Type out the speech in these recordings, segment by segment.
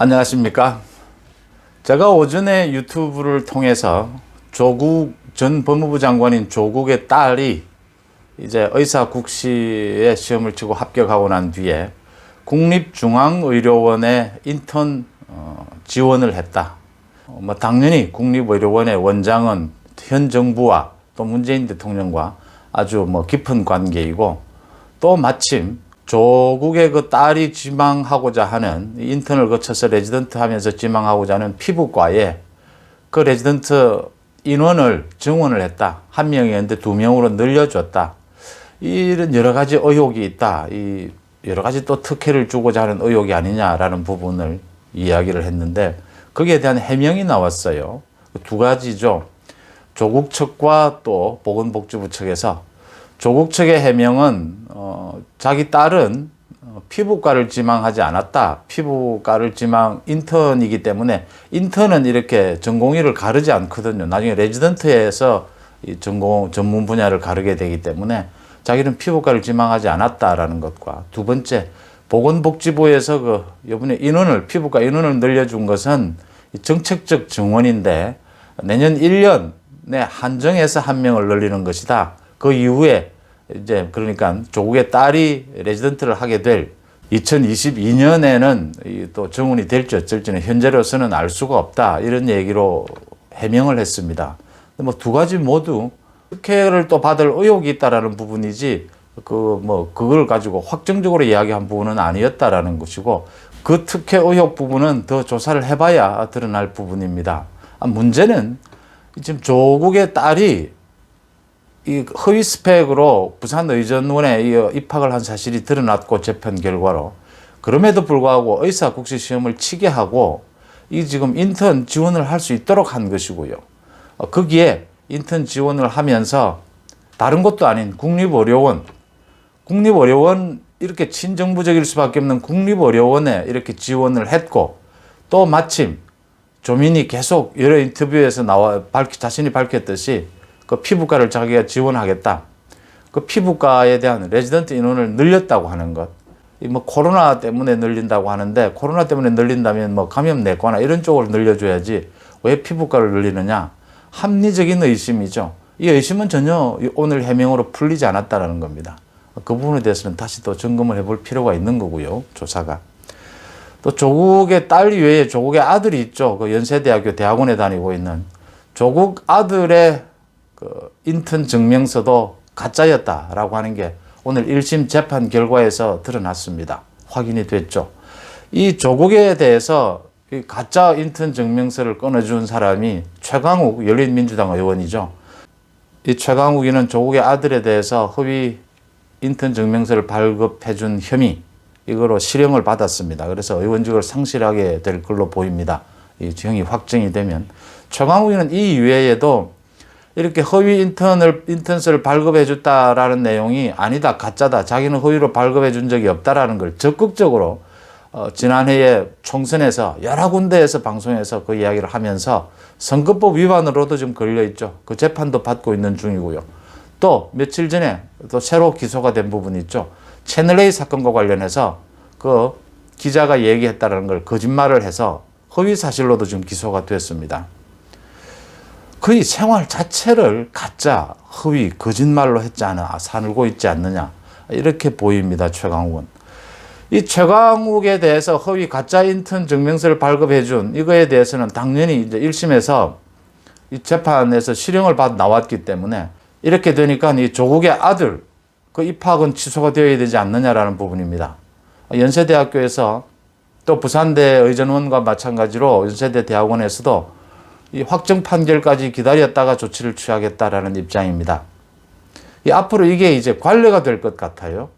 안녕하십니까. 제가 오전에 유튜브를 통해서 조국 전 법무부 장관인 조국의 딸이 이제 의사 국시에 시험을 치고 합격하고 난 뒤에 국립중앙의료원에 인턴 어, 지원을 했다. 어, 뭐 당연히 국립의료원의 원장은 현 정부와 또 문재인 대통령과 아주 뭐 깊은 관계이고 또 마침 조국의 그 딸이 지망하고자 하는 인턴을 거쳐서 레지던트 하면서 지망하고자 하는 피부과에 그 레지던트 인원을 증원을 했다. 한 명이었는데 두 명으로 늘려줬다. 이런 여러 가지 의혹이 있다. 이 여러 가지 또 특혜를 주고자 하는 의혹이 아니냐라는 부분을 이야기를 했는데 거기에 대한 해명이 나왔어요. 두 가지죠. 조국 측과 또 보건복지부 측에서 조국 측의 해명은 어, 자기 딸은 어, 피부과를 지망하지 않았다. 피부과를 지망 인턴이기 때문에 인턴은 이렇게 전공의를 가르지 않거든요. 나중에 레지던트에서 이 전공 전문 분야를 가르게 되기 때문에 자기는 피부과를 지망하지 않았다라는 것과 두 번째 보건복지부에서 그 이번에 인원을 피부과 인원을 늘려준 것은 이 정책적 증원인데 내년 1년에 한정해서 한 명을 늘리는 것이다. 그 이후에 이제 그러니까 조국의 딸이 레지던트를 하게 될 2022년에는 또 정원이 될지 어쩔지는 현재로서는 알 수가 없다. 이런 얘기로 해명을 했습니다. 뭐 두 가지 모두 특혜를 또 받을 의혹이 있다라는 부분이지 그 뭐 그걸 가지고 확정적으로 이야기한 부분은 아니었다라는 것이고 그 특혜 의혹 부분은 더 조사를 해봐야 드러날 부분입니다. 아, 문제는 지금 조국의 딸이 이 허위 스펙으로 부산 의전원에 입학을 한 사실이 드러났고 재판 결과로 그럼에도 불구하고 의사 국시 시험을 치게 하고 이 지금 인턴 지원을 할 수 있도록 한 것이고요. 어, 거기에 인턴 지원을 하면서 다른 것도 아닌 국립의료원, 국립의료원 이렇게 친정부적일 수밖에 없는 국립의료원에 이렇게 지원을 했고 또 마침 조민이 계속 여러 인터뷰에서 나와 밝, 자신이 밝혔듯이 그 피부과를 자기가 지원하겠다. 그 피부과에 대한 레지던트 인원을 늘렸다고 하는 것. 이뭐 코로나 때문에 늘린다고 하는데 코로나 때문에 늘린다면 뭐 감염 내과나 이런 쪽으로 늘려줘야지 왜 피부과를 늘리느냐? 합리적인 의심이죠. 이 의심은 전혀 오늘 해명으로 풀리지 않았다라는 겁니다. 그 부분에 대해서는 다시 또 점검을 해볼 필요가 있는 거고요. 조사가. 또 조국의 딸 외에 조국의 아들이 있죠. 그 연세대학교 대학원에 다니고 있는 조국 아들의 그 인턴 증명서도 가짜였다라고 하는 게 오늘 1심 재판 결과에서 드러났습니다. 확인이 됐죠. 이 조국에 대해서 이 가짜 인턴 증명서를 끊어준 사람이 최강욱 열린민주당 의원이죠. 이 최강욱이는 조국의 아들에 대해서 허위 인턴 증명서를 발급해준 혐의 이거로 실형을 받았습니다. 그래서 의원직을 상실하게 될 걸로 보입니다. 이 형이 확정이 되면 최강욱이는 이 이외에도 이렇게 허위 인턴을 인턴서를 발급해 줬다라는 내용이 아니다 가짜다 자기는 허위로 발급해 준 적이 없다라는 걸 적극적으로 어, 지난해에 총선에서 여러 군데에서 방송에서 그 이야기를 하면서 선거법 위반으로도 지금 걸려 있죠. 그 재판도 받고 있는 중이고요. 또 며칠 전에 또 새로 기소가 된 부분이 있죠. 채널 A 사건과 관련해서 그 기자가 얘기했다는 걸 거짓말을 해서 허위 사실로도 지금 기소가 됐습니다. 거의 생활 자체를 가짜, 허위, 거짓말로 했지 않아 살고 있지 않느냐 이렇게 보입니다. 최강욱은. 이 최강욱에 대해서 허위 가짜 인턴 증명서를 발급해준 이거에 대해서는 당연히 이제 1심에서 이 재판에서 실형을 받아 나왔기 때문에 이렇게 되니까 이 조국의 아들 그 입학은 취소가 되어야 되지 않느냐라는 부분입니다. 연세대학교에서 또 부산대 의전원과 마찬가지로 연세대 대학원에서도 이 확정 판결까지 기다렸다가 조치를 취하겠다라는 입장입니다. 이 앞으로 이게 이제 관례가 될 것 같아요.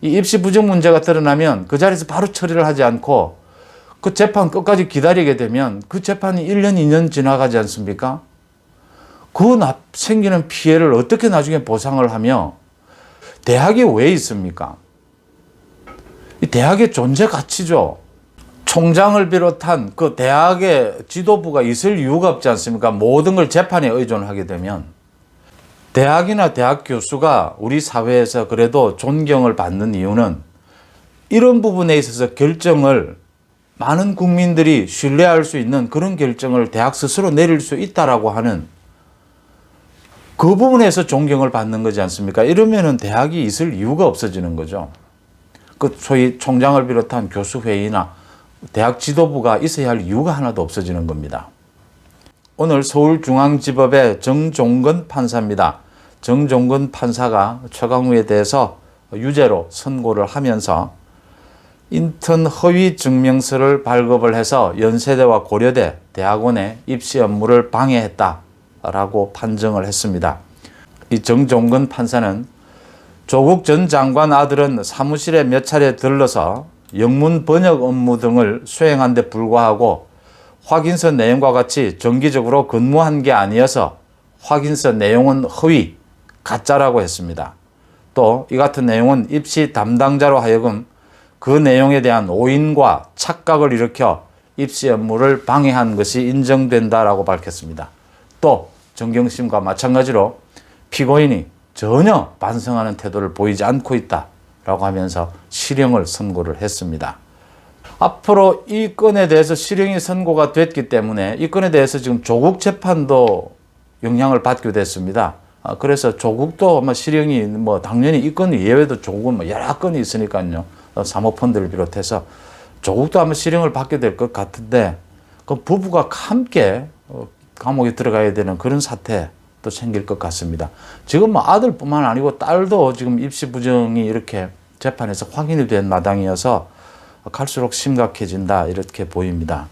이 입시 부정 문제가 드러나면 그 자리에서 바로 처리를 하지 않고 그 재판 끝까지 기다리게 되면 그 재판이 1년, 2년 지나가지 않습니까? 그 생기는 피해를 어떻게 나중에 보상을 하며 대학이 왜 있습니까? 이 대학의 존재 가치죠. 총장을 비롯한 그 대학의 지도부가 있을 이유가 없지 않습니까? 모든 걸 재판에 의존하게 되면 대학이나 대학 교수가 우리 사회에서 그래도 존경을 받는 이유는 이런 부분에 있어서 결정을 많은 국민들이 신뢰할 수 있는 그런 결정을 대학 스스로 내릴 수 있다라고 하는 그 부분에서 존경을 받는 거지 않습니까? 이러면은 대학이 있을 이유가 없어지는 거죠. 그 소위 총장을 비롯한 교수 회의나 대학 지도부가 있어야 할 이유가 하나도 없어지는 겁니다. 오늘 서울중앙지법의 정종근 판사입니다. 정종근 판사가 최강우에 대해서 유죄로 선고를 하면서 인턴 허위 증명서를 발급을 해서 연세대와 고려대 대학원의 입시 업무를 방해했다라고 판정을 했습니다. 이 정종근 판사는 조국 전 장관 아들은 사무실에 몇 차례 들러서 영문 번역 업무 등을 수행한 데 불구하고 확인서 내용과 같이 정기적으로 근무한 게 아니어서 확인서 내용은 허위, 가짜라고 했습니다. 또 이 같은 내용은 입시 담당자로 하여금 그 내용에 대한 오인과 착각을 일으켜 입시 업무를 방해한 것이 인정된다라고 밝혔습니다. 또 정경심과 마찬가지로 피고인이 전혀 반성하는 태도를 보이지 않고 있다 라고 하면서 실형을 선고를 했습니다. 앞으로 이 건에 대해서 실형이 선고가 됐기 때문에 이 건에 대해서 지금 조국 재판도 영향을 받게 됐습니다. 아, 그래서 조국도 아마 실형이 뭐 당연히 이 건이 예외도 조국은 뭐 여러 건이 있으니까요. 어, 사모펀드를 비롯해서 조국도 아마 실형을 받게 될 것 같은데 그 부부가 함께 어, 감옥에 들어가야 되는 그런 사태 도 생길 것 같습니다. 지금 뭐 아들뿐만 아니고 딸도 지금 입시 부정이 이렇게 재판에서 확인이 된 마당이어서 갈수록 심각해진다 이렇게 보입니다.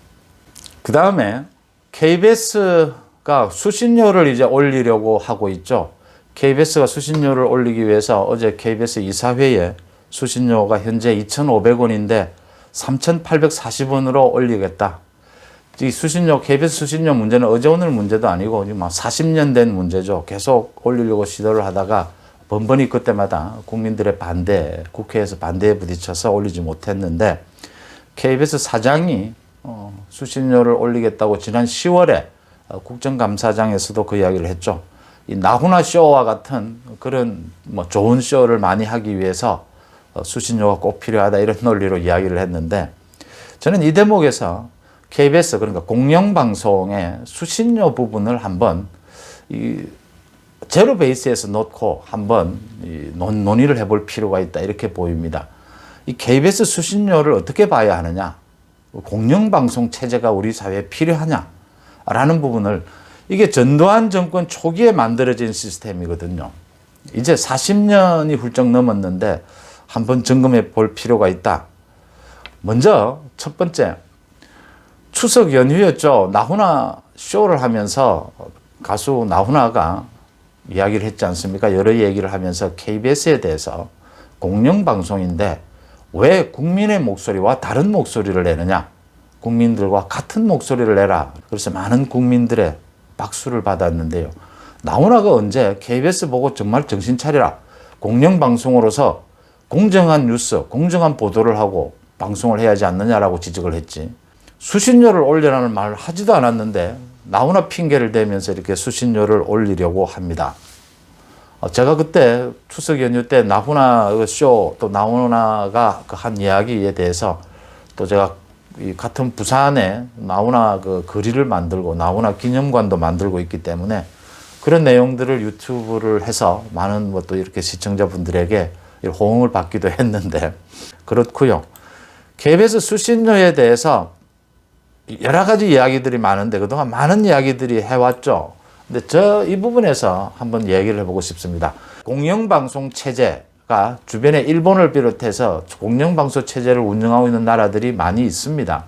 그 다음에 KBS가 수신료를 이제 올리려고 하고 있죠. KBS가 수신료를 올리기 위해서 어제 KBS 이사회에 수신료가 현재 2,500원인데 3,840원으로 올리겠다. 이 수신료, KBS 수신료 문제는 어제 오늘 문제도 아니고 지금 40년 된 문제죠. 계속 올리려고 시도를 하다가 번번이 그때마다 국민들의 반대, 국회에서 반대에 부딪혀서 올리지 못했는데 KBS 사장이 어, 수신료를 올리겠다고 지난 10월에 어, 국정감사장에서도 그 이야기를 했죠. 이 나훈아 쇼와 같은 그런 뭐 좋은 쇼를 많이 하기 위해서 어, 수신료가 꼭 필요하다 이런 논리로 이야기를 했는데 저는 이 대목에서 KBS 그러니까 공영방송의 수신료 부분을 한번 이 제로 베이스에서 놓고 한번 이 논, 논의를 해볼 필요가 있다 이렇게 보입니다. 이 KBS 수신료를 어떻게 봐야 하느냐, 공영방송 체제가 우리 사회에 필요하냐라는 부분을 이게 전두환 정권 초기에 만들어진 시스템이거든요. 이제 40년이 훌쩍 넘었는데 한번 점검해 볼 필요가 있다. 먼저 첫 번째 추석 연휴였죠. 나훈아 쇼를 하면서 가수 나훈아가 이야기를 했지 않습니까? 여러 얘기를 하면서 KBS에 대해서 공영방송인데 왜 국민의 목소리와 다른 목소리를 내느냐? 국민들과 같은 목소리를 내라. 그래서 많은 국민들의 박수를 받았는데요. 나훈아가 언제 KBS 보고 정말 정신 차리라. 공영방송으로서 공정한 뉴스, 공정한 보도를 하고 방송을 해야 하지 않느냐라고 지적을 했지. 수신료를 올리라는 말을 하지도 않았는데 나훈아 핑계를 대면서 이렇게 수신료를 올리려고 합니다. 어, 제가 그때 추석 연휴 때 나훈아 그 쇼, 또 나훈아가 그한 이야기에 대해서 또 제가 이 같은 부산에 나훈아 그 거리를 만들고 나훈아 기념관도 만들고 있기 때문에 그런 내용들을 유튜브를 해서 많은 뭐 또 이렇게 시청자분들에게 호응을 받기도 했는데 그렇고요. KBS 수신료에 대해서 여러 가지 이야기들이 많은데 그동안 많은 이야기들이 해왔죠. 근데 저 이 부분에서 한번 얘기를 해보고 싶습니다. 공영방송 체제가 주변에 일본을 비롯해서 공영방송 체제를 운영하고 있는 나라들이 많이 있습니다.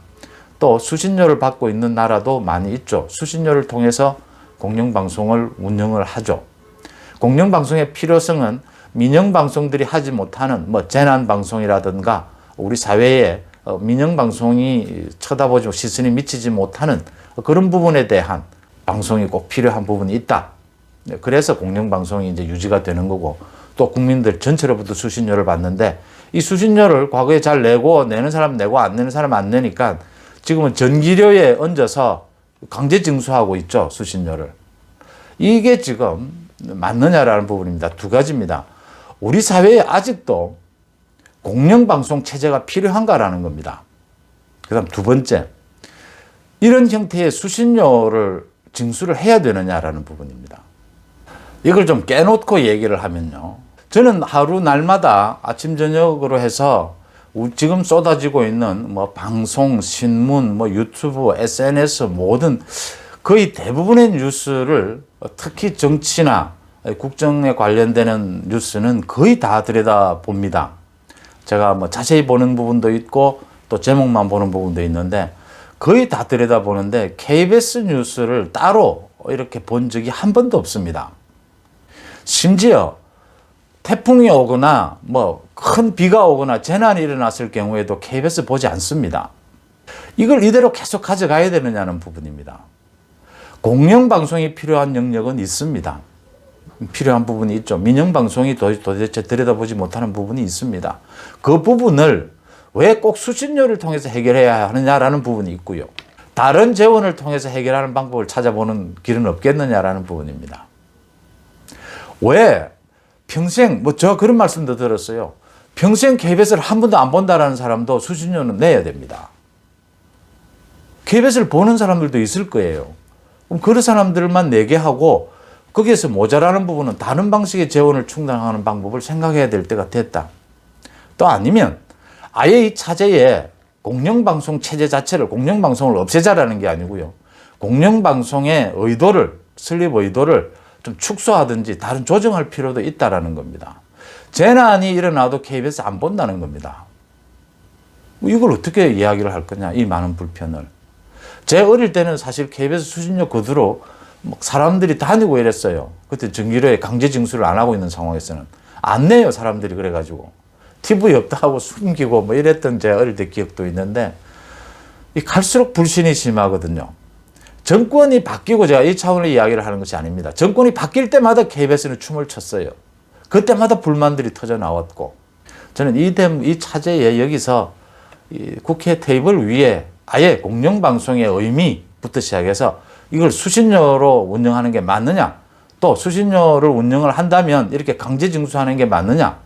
또 수신료를 받고 있는 나라도 많이 있죠. 수신료를 통해서 공영방송을 운영을 하죠. 공영방송의 필요성은 민영방송들이 하지 못하는 뭐 재난방송이라든가 우리 사회에 어, 민영 방송이 쳐다보지 시선이 미치지 못하는 그런 부분에 대한 방송이 꼭 필요한 부분이 있다. 네, 그래서 공영 방송이 이제 유지가 되는 거고 또 국민들 전체로부터 수신료를 받는데 이 수신료를 과거에 잘 내고 내는 사람 내고 안 내는 사람 안 내니까 지금은 전기료에 얹어서 강제 징수하고 있죠 수신료를. 이게 지금 맞느냐라는 부분입니다. 두 가지입니다. 우리 사회에 아직도 공영방송 체제가 필요한가라는 겁니다. 그 다음 두 번째 이런 형태의 수신료를 징수를 해야 되느냐라는 부분입니다. 이걸 좀 깨놓고 얘기를 하면요. 저는 하루 날마다 아침 저녁으로 해서 우- 지금 쏟아지고 있는 뭐 방송, 신문, 뭐 유튜브, SNS 모든 거의 대부분의 뉴스를 특히 정치나 국정에 관련되는 뉴스는 거의 다 들여다 봅니다. 제가 뭐 자세히 보는 부분도 있고 또 제목만 보는 부분도 있는데 거의 다 들여다 보는데 KBS 뉴스를 따로 이렇게 본 적이 한 번도 없습니다. 심지어 태풍이 오거나 뭐 큰 비가 오거나 재난이 일어났을 경우에도 KBS 보지 않습니다. 이걸 이대로 계속 가져가야 되느냐는 부분입니다. 공영방송이 필요한 영역은 있습니다. 필요한 부분이 있죠. 민영방송이 도- 도대체 들여다보지 못하는 부분이 있습니다. 그 부분을 왜 꼭 수신료를 통해서 해결해야 하느냐라는 부분이 있고요. 다른 재원을 통해서 해결하는 방법을 찾아보는 길은 없겠느냐라는 부분입니다. 왜 평생 뭐 저 그런 말씀도 들었어요. 평생 KBS를 한 번도 안 본다라는 사람도 수신료는 내야 됩니다. KBS를 보는 사람들도 있을 거예요. 그럼 그런 사람들만 내게 하고 거기에서 모자라는 부분은 다른 방식의 재원을 충당하는 방법을 생각해야 될 때가 됐다. 또 아니면 아예 이 차제에 공영방송 체제 자체를 공영방송을 없애자라는 게 아니고요. 공영방송의 의도를 설립 의도를 좀 축소하든지 다른 조정할 필요도 있다라는 겁니다. 재난이 일어나도 KBS 안 본다는 겁니다. 뭐 이걸 어떻게 이야기를 할 거냐 이 많은 불편을. 제 어릴 때는 사실 KBS 거두로 막 사람들이 다니고 이랬어요. 그때 전기료에 강제 징수를 안 하고 있는 상황에서는 안 내요 사람들이 그래가지고 TV 없다 하고 숨기고 뭐 이랬던 제 어릴 때 기억도 있는데 이 갈수록 불신이 심하거든요. 정권이 바뀌고 제가 이 차원의 이야기를 하는 것이 아닙니다. 정권이 바뀔 때마다 KBS는 춤을 췄어요. 그때마다 불만들이 터져 나왔고 저는 이, 대- 이 차제에 여기서 이 국회 테이블 위에 아예 공영방송의 의미부터 시작해서 이걸 수신료로 운영하는 게 맞느냐 또 수신료를 운영을 한다면 이렇게 강제 징수하는 게 맞느냐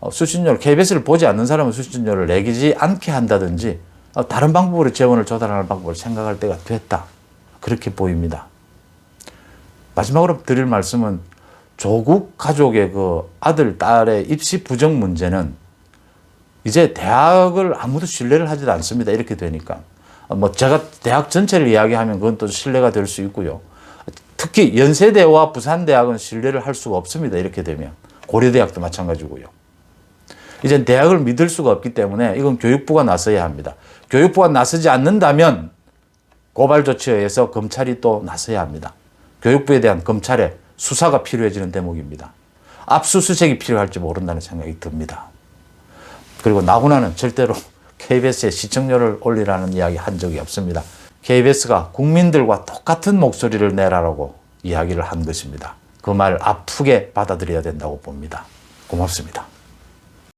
어, 수신료를 KBS를 보지 않는 사람은 수신료를 내기지 않게 한다든지 어, 다른 방법으로 재원을 조달하는 방법을 생각할 때가 됐다 그렇게 보입니다. 마지막으로 드릴 말씀은 조국 가족의 그 아들 딸의 입시 부정 문제는 이제 대학을 아무도 신뢰를 하지도 않습니다. 이렇게 되니까. 어, 뭐 제가 대학 전체를 이야기하면 그건 또 신뢰가 될 수 있고요. 특히 연세대와 부산대학은 신뢰를 할 수가 없습니다. 이렇게 되면. 고려대학도 마찬가지고요. 이제 대학을 믿을 수가 없기 때문에 이건 교육부가 나서야 합니다. 교육부가 나서지 않는다면 고발 조치에 의해서 검찰이 또 나서야 합니다. 교육부에 대한 검찰의 수사가 필요해지는 대목입니다. 압수수색이 필요할지 모른다는 생각이 듭니다. 그리고 나훈아는 절대로 KBS에 시청료를 올리라는 이야기 한 적이 없습니다. KBS가 국민들과 똑같은 목소리를 내라라고 이야기를 한 것입니다. 그 말 아프게 받아들여야 된다고 봅니다. 고맙습니다.